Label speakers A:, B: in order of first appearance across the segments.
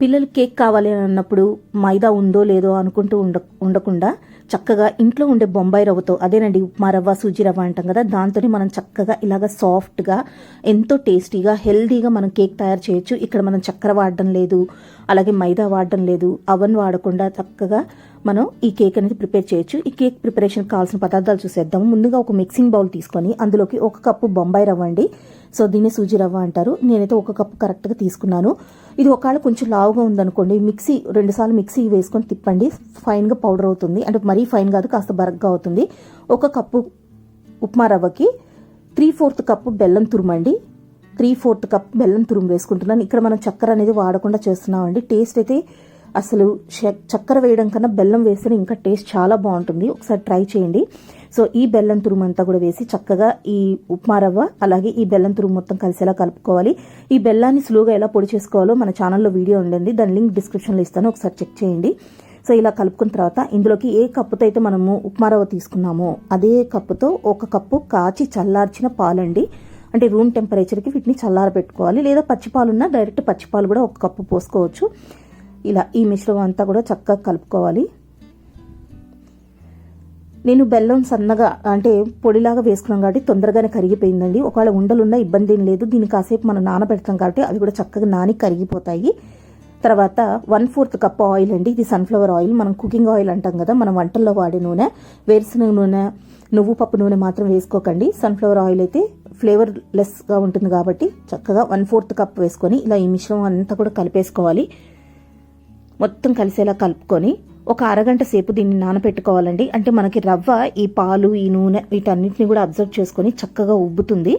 A: పిల్లలు కేక్ కావాలి అని అన్నప్పుడు మైదా ఉందో లేదో అనుకుంటూ ఉండ ఉండకుండా చక్కగా ఇంట్లో ఉండే బొంబాయి రవ్వతో అదేనండి ఉప్మా రవ్వ సూజీ రవ్వ అంటాం కదా దాంతోనే మనం చక్కగా ఇలాగ సాఫ్ట్గా ఎంతో టేస్టీగా హెల్దీగా మనం కేక్ తయారు చేయొచ్చు. ఇక్కడ మనం చక్కెర వాడడం లేదు అలాగే మైదా వాడడం లేదు అవన్ వాడకుండా చక్కగా మనం ఈ కేక్ అనేది ప్రిపేర్ చేయొచ్చు. ఈ కేక్ ప్రిపరేషన్ కావాల్సిన పదార్థాలు చూసేద్దాం ముందుగా ఒక మిక్సింగ్ బౌల్ తీసుకొని అందులోకి ఒక కప్పు బొంబాయి రవ్వ అండి. సో దీన్ని సూజీ రవ్వ అంటారు. నేనైతే ఒక కప్పు కరెక్ట్గా తీసుకున్నాను. ఇది ఒకవేళ కొంచెం లావుగా ఉందనుకోండి మిక్సీ రెండుసార్లు మిక్సీ వేసుకొని తిప్పండి. ఫైన్గా పౌడర్ అవుతుంది. అంటే మరీ ఫైన్ కాదు కాస్త బరగ్గా అవుతుంది. ఒక కప్పు ఉప్మా రవ్వకి త్రీ ఫోర్త్ కప్పు బెల్లం తురుమండి. త్రీ ఫోర్త్ కప్ బెల్లం తురుము వేసుకుంటున్నాను. ఇక్కడ మనం చక్కెర అనేది వాడకుండా చేస్తున్నామండి. టేస్ట్ అయితే అసలు చక్కెర వేయడం కన్నా బెల్లం వేస్తే ఇంకా టేస్ట్ చాలా బాగుంటుంది. ఒకసారి ట్రై చేయండి. సో ఈ బెల్లం తురుము అంతా కూడా వేసి చక్కగా ఈ ఉప్మా రవ్వ అలాగే ఈ బెల్లం తురుము మొత్తం కలిసేలా కలుపుకోవాలి. ఈ బెల్లాన్ని స్లోగా ఎలా పొడి చేసుకోవాలో మన ఛానల్లో వీడియో ఉండండి. దాని లింక్ డిస్క్రిప్షన్లో ఇస్తాను. ఒకసారి చెక్ చేయండి. సో ఇలా కలుపుకున్న తర్వాత ఇందులోకి ఏ కప్పుతో అయితే మనము ఉప్మా రవ్వ తీసుకున్నామో అదే కప్పుతో ఒక కప్పు కాచి చల్లార్చిన పాలండి. అంటే రూమ్ టెంపరేచర్కి వీటిని చల్లార పెట్టుకోవాలి లేదా పచ్చిపాలున్నా డైరెక్ట్ పచ్చిపాలు కూడా ఒక కప్పు పోసుకోవచ్చు. ఇలా ఈ మిశ్రమం అంతా కూడా చక్కగా కలుపుకోవాలి. నేను బెల్లం సన్నగా అంటే పొడిలాగా వేసుకున్నాం కాబట్టి తొందరగానే కరిగిపోయిందండి. ఒకవేళ ఉండలున్నా ఇబ్బంది ఏం లేదు. దీన్ని కాసేపు మనం నానబెడతాం కాబట్టి అవి కూడా చక్కగా నాని కరిగిపోతాయి. తర్వాత వన్ ఫోర్త్ కప్ ఆయిల్ అండి. ఇది సన్ఫ్లవర్ ఆయిల్. మనం కుకింగ్ ఆయిల్ అంటాం కదా మనం వంటల్లో వాడే నూనె. వేరుశనగ నూనె నువ్వు పప్పు నూనె మాత్రం వేసుకోకండి. సన్ఫ్లవర్ ఆయిల్ అయితే ఫ్లేవర్ లెస్గా ఉంటుంది కాబట్టి చక్కగా వన్ ఫోర్త్ కప్ వేసుకొని ఇలా ఈ మిశ్రమం అంతా కూడా కలిపేసుకోవాలి. మొత్తం కలిసేలా కలుపుకొని ఒక అరగంట సేపు దీన్ని నానబెట్టుకోవాలండి అంటే మనకి రవ్వ ఈ పాలు ఈ నూనె వీటన్నిటిని కూడా అబ్జర్వ్ చేసుకొని చక్కగా ఉబ్బుతుంది.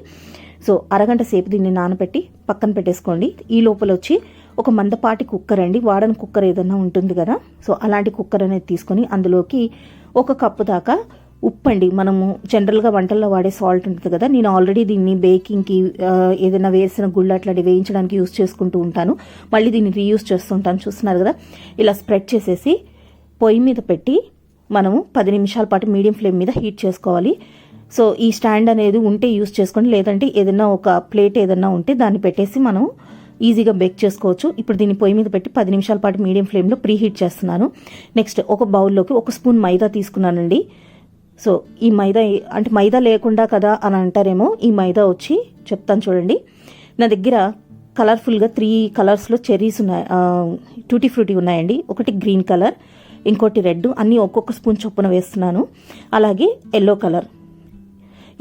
A: సో అరగంట సేపు దీన్ని నానబెట్టి పక్కన పెట్టేసుకోండి. ఈ లోపల వచ్చి ఒక మందపాటి కుక్కర్ అండి. వాడని కుక్కర్ ఏదైనా ఉంటుంది కదా. సో అలాంటి కుక్కర్ అనేది తీసుకొని అందులోకి ఒక కప్పు దాకా ఉప్పు అండి మనము జనరల్గా వంటల్లో వాడే సాల్ట్ ఉంటుంది కదా. నేను ఆల్రెడీ దీన్ని బేకింగ్కి ఏదైనా వేసిన గుళ్ళు అట్లాంటివి వేయించడానికి యూస్ చేసుకుంటూ ఉంటాను. మళ్ళీ దీన్ని రీయూస్ చేస్తుంటాను. చూస్తున్నారు కదా? ఇలా స్ప్రెడ్ చేసేసి పొయ్యి మీద పెట్టి మనము పది నిమిషాల పాటు మీడియం ఫ్లేమ్ మీద హీట్ చేసుకోవాలి. సో ఈ స్టాండ్ అనేది ఉంటే యూస్ చేసుకోండి. లేదంటే ఏదైనా ఒక ప్లేట్ ఏదైనా ఉంటే దాన్ని పెట్టేసి మనం ఈజీగా బేక్ చేసుకోవచ్చు. ఇప్పుడు దీన్ని పొయ్యి మీద పెట్టి పది నిమిషాల పాటు మీడియం ఫ్లేమ్లో ప్రీ హీట్ చేస్తున్నాను. నెక్స్ట్ ఒక బౌల్లోకి ఒక స్పూన్ మైదా తీసుకున్నానండి. సో ఈ మైదా అంటే మైదా లేకుండా కదా అని అంటారేమో ఈ మైదా వచ్చి చెప్తాను చూడండి. నా దగ్గర కలర్ఫుల్గా త్రీ కలర్స్లో చెర్రీస్ ఉన్నాయి. టూటీ ఫ్రూటీ ఉన్నాయండి. ఒకటి గ్రీన్ కలర్ ఇంకోటి రెడ్ అన్నీ ఒక్కొక్క స్పూన్ చొప్పున వేస్తున్నాను. అలాగే ఎల్లో కలర్.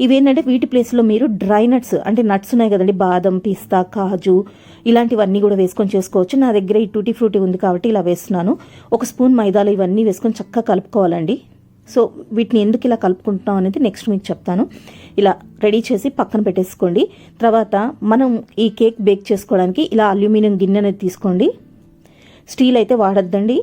A: ఇవేంటంటే వీటి ప్లేస్లో మీరు డ్రై నట్స్ అంటే నట్స్ ఉన్నాయి కదండి బాదం పిస్తా కాజు ఇలాంటివన్నీ కూడా వేసుకొని చేసుకోవచ్చు. నా దగ్గర ఈ టూటీ ఫ్రూటీ ఉంది కాబట్టి ఇలా వేస్తున్నాను. ఒక స్పూన్ మైదాలో ఇవన్నీ వేసుకొని చక్కగా కలుపుకోవాలండి. సో వీటిని ఎందుకు ఇలా కలుపుకుంటున్నాం అనేది నెక్స్ట్ మీకు చెప్తాను. ఇలా రెడీ చేసి పక్కన పెట్టేసుకోండి. తర్వాత మనం ఈ కేక్ బేక్ చేసుకోవడానికి ఇలా అల్యూమినియం గిన్నె అనేది తీసుకోండి. స్టీల్ అయితే వాడద్దండి.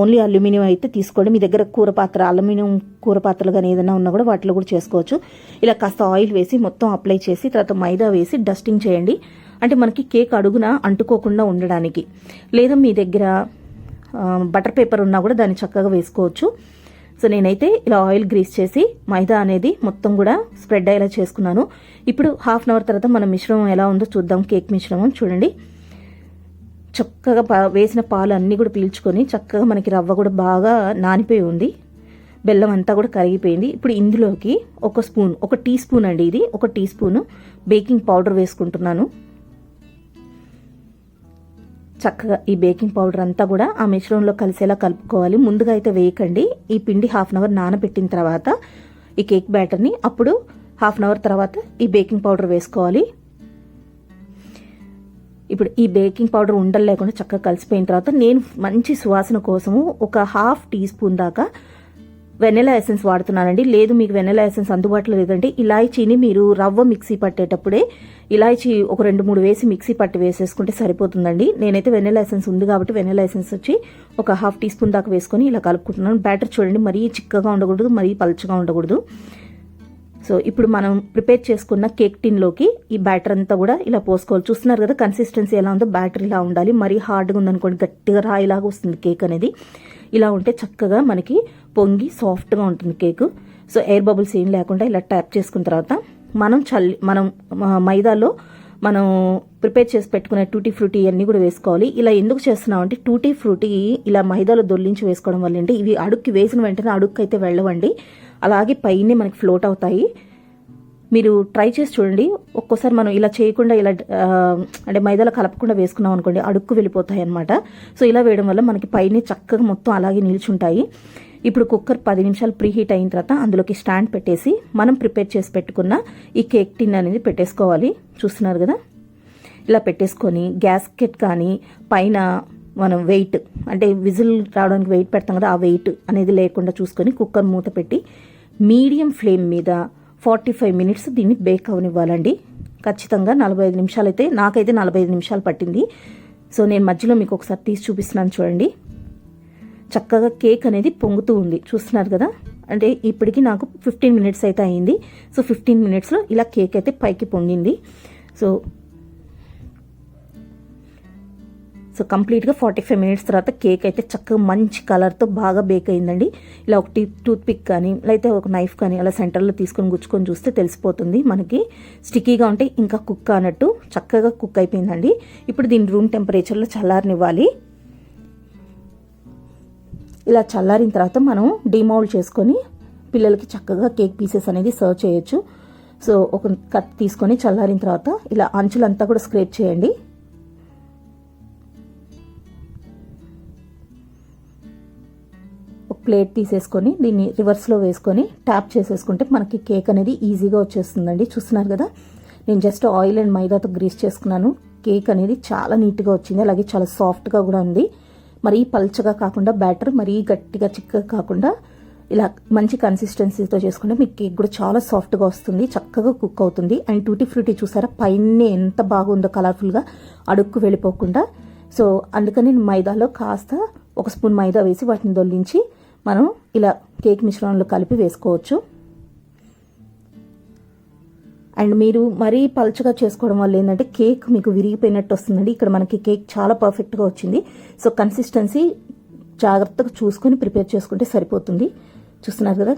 A: ఓన్లీ అల్యూమినియం అయితే తీసుకోండి. మీ దగ్గర కూర పాత్ర అల్యూమినియం కూర పాత్రలు కానీ ఏదైనా ఉన్నా కూడా వాటిలో కూడా చేసుకోవచ్చు. ఇలా కాస్త ఆయిల్ వేసి మొత్తం అప్లై చేసి తర్వాత మైదా వేసి డస్టింగ్ చేయండి. అంటే మనకి కేక్ అడుగున అంటుకోకుండా ఉండడానికి. లేదా మీ దగ్గర బటర్ పేపర్ ఉన్నా కూడా దాన్ని చక్కగా వేసుకోవచ్చు. సో నేనైతే ఇలా ఆయిల్ గ్రీస్ చేసి మైదా అనేది మొత్తం కూడా స్ప్రెడ్ అయ్యేలా చేసుకున్నాను. ఇప్పుడు హాఫ్ అన్ అవర్ తర్వాత మన మిశ్రమం ఎలా ఉందో చూద్దాం. కేక్ మిశ్రమం చూడండి. చక్కగా పా- వేసిన పాలు అన్నీ కూడా పీల్చుకొని చక్కగా మనకి రవ్వ కూడా బాగా నానిపోయి ఉంది. బెల్లం అంతా కూడా కరిగిపోయింది. ఇప్పుడు ఇందులోకి ఒక స్పూన్ ఒక టీ స్పూన్ అండి ఇది. ఒక టీ స్పూన్ బేకింగ్ పౌడర్ వేసుకుంటున్నాను. చక్కగా ఈ బేకింగ్ పౌడర్ అంతా కూడా ఆ మిశ్రమంలో కలిసేలా కలుపుకోవాలి. ముందుగా అయితే వేయకండి. ఈ పిండి హాఫ్ అన్ అవర్ నానబెట్టిన తర్వాత ఈ కేక్ బ్యాటర్ని అప్పుడు హాఫ్ అన్ అవర్ తర్వాత ఈ బేకింగ్ పౌడర్ వేసుకోవాలి. ఇప్పుడు ఈ బేకింగ్ పౌడర్ ఉండలు లేకుండా చక్కగా కలిసిపోయిన తర్వాత నేను మంచి సువాసన కోసము ఒక హాఫ్ టీ స్పూన్ దాకా వెనెలా ఎసెన్స్ వాడుతున్నానండి. లేదు మీకు వెనెలా ఎసెన్స్ అందుబాటులో లేదంటే ఇలాయచీని మీరు రవ్వ మిక్సీ పట్టేటప్పుడే ఇలాయచీ ఒక రెండు మూడు వేసి మిక్సీ పట్టి వేసేసుకుంటే సరిపోతుందండి. నేనైతే వెనెలా ఎసెన్స్ ఉంది కాబట్టి వెనెలా ఎసెన్స్ వచ్చి ఒక హాఫ్ టీ స్పూన్ దాకా వేసుకొని ఇలా కలుపుకుంటున్నాను. బ్యాటర్ చూడండి మరీ చిక్కగా ఉండకూడదు మరీ పలుచగా ఉండకూడదు. సో ఇప్పుడు మనం ప్రిపేర్ చేసుకున్న కేక్ టిన్లోకి ఈ బ్యాటర్ అంతా కూడా ఇలా పోసుకోవాలి. చూస్తున్నారు కదా కన్సిస్టెన్సీ ఎలా ఉందో బ్యాటర్ ఇలా ఉండాలి. మరీ హార్డ్గా ఉందనుకోండి గట్టిగా రాయిలాగా వస్తుంది కేక్ అనేది. ఇలా ఉంటే చక్కగా మనకి పొంగి సాఫ్ట్గా ఉంటుంది కేక్. సో ఎయిర్ బబుల్స్ ఏం లేకుండా ఇలా ట్యాప్ చేసుకున్న తర్వాత మనం చల్లి మనం మైదాలో మనం ప్రిపేర్ చేసి పెట్టుకునే టూటీ ఫ్రూటీ అన్నీ కూడా వేసుకోవాలి. ఇలా ఎందుకు చేస్తున్నాం అంటే టూటీ ఫ్రూటీ ఇలా మైదాలో దొల్లించి వేసుకోవడం వల్ల ఏంటి ఇవి అడుక్కి వేసిన వెంటనే అడుక్కి అయితే వెళ్ళవండి. అలాగే పైనే మనకి ఫ్లోట్ అవుతాయి. మీరు ట్రై చేసి చూడండి. ఒక్కోసారి మనం ఇలా చేయకుండా ఇలా అంటే మైదాలో కలపకుండా వేసుకున్నాం అనుకోండి అడుక్కు వెళ్ళిపోతాయి అనమాట సో ఇలా వేయడం వల్ల మనకి పైన చక్కగా మొత్తం అలాగే నిల్చుంటాయి ఇప్పుడు కుక్కర్ పది నిమిషాలు ప్రీహీట్ అయిన తర్వాత అందులోకి స్టాండ్ పెట్టేసి మనం ప్రిపేర్ చేసి పెట్టుకున్న ఈ కేక్ టిన్ అనేది పెట్టేసుకోవాలి. చూస్తున్నారు కదా? ఇలా పెట్టేసుకొని గ్యాస్కెట్ కానీ పైన మనం వెయిట్ అంటే విజిల్ రావడానికి వెయిట్ పెడతాం కదా ఆ వెయిట్ అనేది లేకుండా చూసుకొని కుక్కర్ మూత పెట్టి మీడియం ఫ్లేమ్ మీద ఫార్టీ ఫైవ్ మినిట్స్ దీన్ని బేక్ అవనివ్వాలండి. ఖచ్చితంగా నలభై ఐదు నిమిషాలు అయితే నాకైతే నలభై ఐదు నిమిషాలు పట్టింది. సో నేను మధ్యలో మీకు ఒకసారి తీసి చూపిస్తున్నాను చూడండి. చక్కగా కేక్ అనేది పొంగుతూ ఉంది. చూస్తున్నారు కదా? అంటే ఇప్పటికి నాకు ఫిఫ్టీన్ మినిట్స్ అయితే అయింది. సో ఫిఫ్టీన్ మినిట్స్లో ఇలా కేక్ అయితే పైకి పొంగింది. సో సో కంప్లీట్గా ఫార్టీ ఫైవ్ మినిట్స్ తర్వాత కేక్ అయితే చక్కగా మంచి కలర్తో బాగా బేక్ అయిందండి. ఇలా ఒకటి టూత్ పిక్ కానీ లేకపోతే ఒక నైఫ్ కానీ అలా సెంటర్లో తీసుకొని గుచ్చుకొని చూస్తే తెలిసిపోతుంది మనకి. స్టిక్కీగా ఉంటే ఇంకా కుక్ అన్నట్టు చక్కగా కుక్ అయిపోయిందండి. ఇప్పుడు దీన్ని రూమ్ టెంపరేచర్లో చల్లారనివ్వాలి. ఇలా చల్లారిన తర్వాత మనం డిమౌల్డ్ చేసుకొని పిల్లలకి చక్కగా కేక్ పీసెస్ అనేది సర్వ్ చేయొచ్చు. సో ఒక కట్ తీసుకొని చల్లారిన తర్వాత ఇలా అంచులంతా కూడా స్క్రేప్ చేయండి. ఒక ప్లేట్ తీసేసుకొని దీన్ని రివర్స్లో వేసుకొని ట్యాప్ చేసేసుకుంటే మనకి కేక్ అనేది ఈజీగా వచ్చేస్తుందండి. చూస్తున్నారు కదా? నేను జస్ట్ ఆయిల్ అండ్ మైదాతో గ్రీస్ చేసుకున్నాను. కేక్ అనేది చాలా నీట్గా వచ్చింది. అలాగే చాలా సాఫ్ట్గా కూడా ఉంది. మరీ పల్చగా కాకుండా బ్యాటర్ మరీ గట్టిగా చిక్కగా కాకుండా ఇలా మంచి కన్సిస్టెన్సీతో చేసుకుంటే మీకు కేక్ కూడా చాలా సాఫ్ట్గా వస్తుంది చక్కగా కుక్ అవుతుంది. అండ్ టూటీ ఫ్రూటీ చూసారా పైన ఎంత బాగుందో కలర్ఫుల్గా అడుక్కు వెళ్ళిపోకుండా. సో అందుకని నేను మైదాలో కాస్త ఒక స్పూన్ మైదా వేసి వాటిని దొల్లించి మనం ఇలా కేక్ మిశ్రమంలో కలిపి వేసుకోవచ్చు. అండ్ మీరు మరీ పలుచగా చేసుకోవడం వల్ల ఏంటంటే కేక్ మీకు విరిగిపోయినట్టు వస్తుందండి. ఇక్కడ మనకి కేక్ చాలా పర్ఫెక్ట్గా వచ్చింది. సో కన్సిస్టెన్సీ జాగ్రత్తగా చూసుకొని ప్రిపేర్ చేసుకుంటే సరిపోతుంది. చూస్తున్నారు కదా?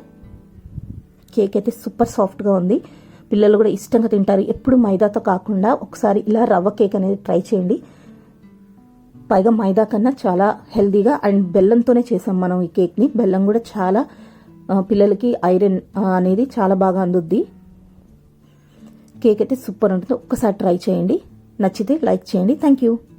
A: కేక్ అయితే సూపర్ సాఫ్ట్గా ఉంది. పిల్లలు కూడా ఇష్టంగా తింటారు. ఎప్పుడు మైదాతో కాకుండా ఒకసారి ఇలా రవ్వ కేక్ అనేది ట్రై చేయండి. పైగా మైదా కన్నా చాలా హెల్దీగా అండ్ బెల్లంతోనే చేసాం మనం ఈ కేక్ని. బెల్లం కూడా చాలా పిల్లలకి ఐరన్ అనేది చాలా బాగా అందుద్ది. కేక్ అయితే సూపర్ ఉంటుంది. ఒక్కసారి ట్రై చేయండి. నచ్చితే లైక్ చేయండి. Thank you